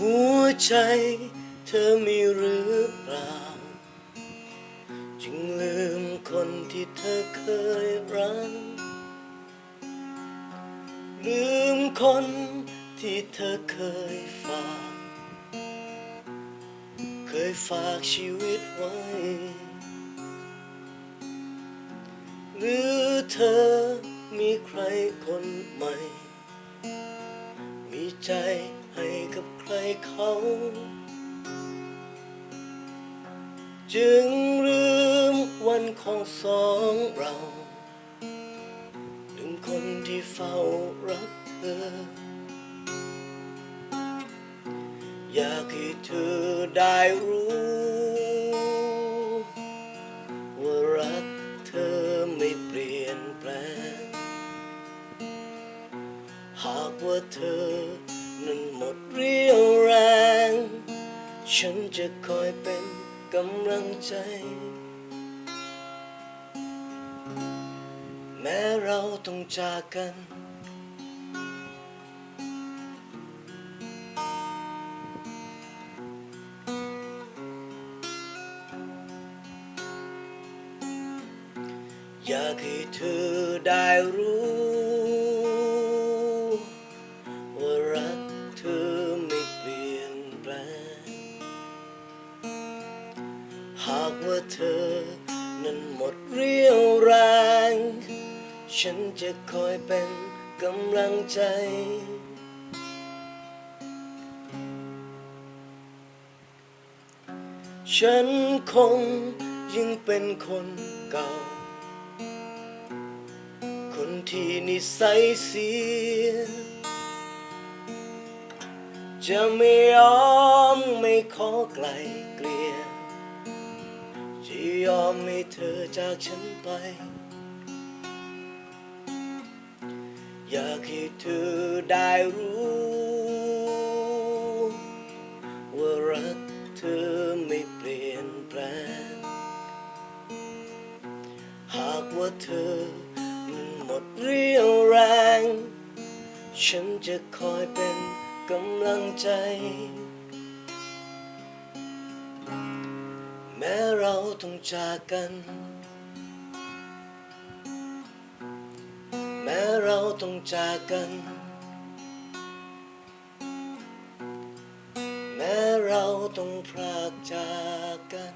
หัวใจเธอมีหรือเปล่า จึงลืมคนที่เธอเคยรัก ลืมคนที่เธอเคยฝาก เคยฝากชีวิตไว้ หรือเธอมีใครคนใหม่ ใจให้กับใครเขา จึงลืมวันของสองเราลืมคนที่เฝ้ารักเธอ อยากให้เธอได้รู้ ฉันจะคอยเป็นกำลังใจ แม้เราต้องจากกัน อยากให้เธอได้รู้ากว่าเธอ นั้นหมดเรี่ยวแรง ฉันจะคอยเป็นกำลังใจ ฉันคงยังเป็นคนเก่า คนที่นิสัยเสีย จะไม่ยอมไม่ขอไกลเกลี่ย ยอมให้เธอจากฉันไป อยากให้เธอได้รู้ ว่ารักเธอไม่เปลี่ยนแปลง หากว่าเธอมันหมดเรี่ยวแรง ฉันจะคอยเป็นกำลังใจ แม้เราต้องจากกัน แม้เราต้องจากกัน แม้เราต้องพรากจากกัน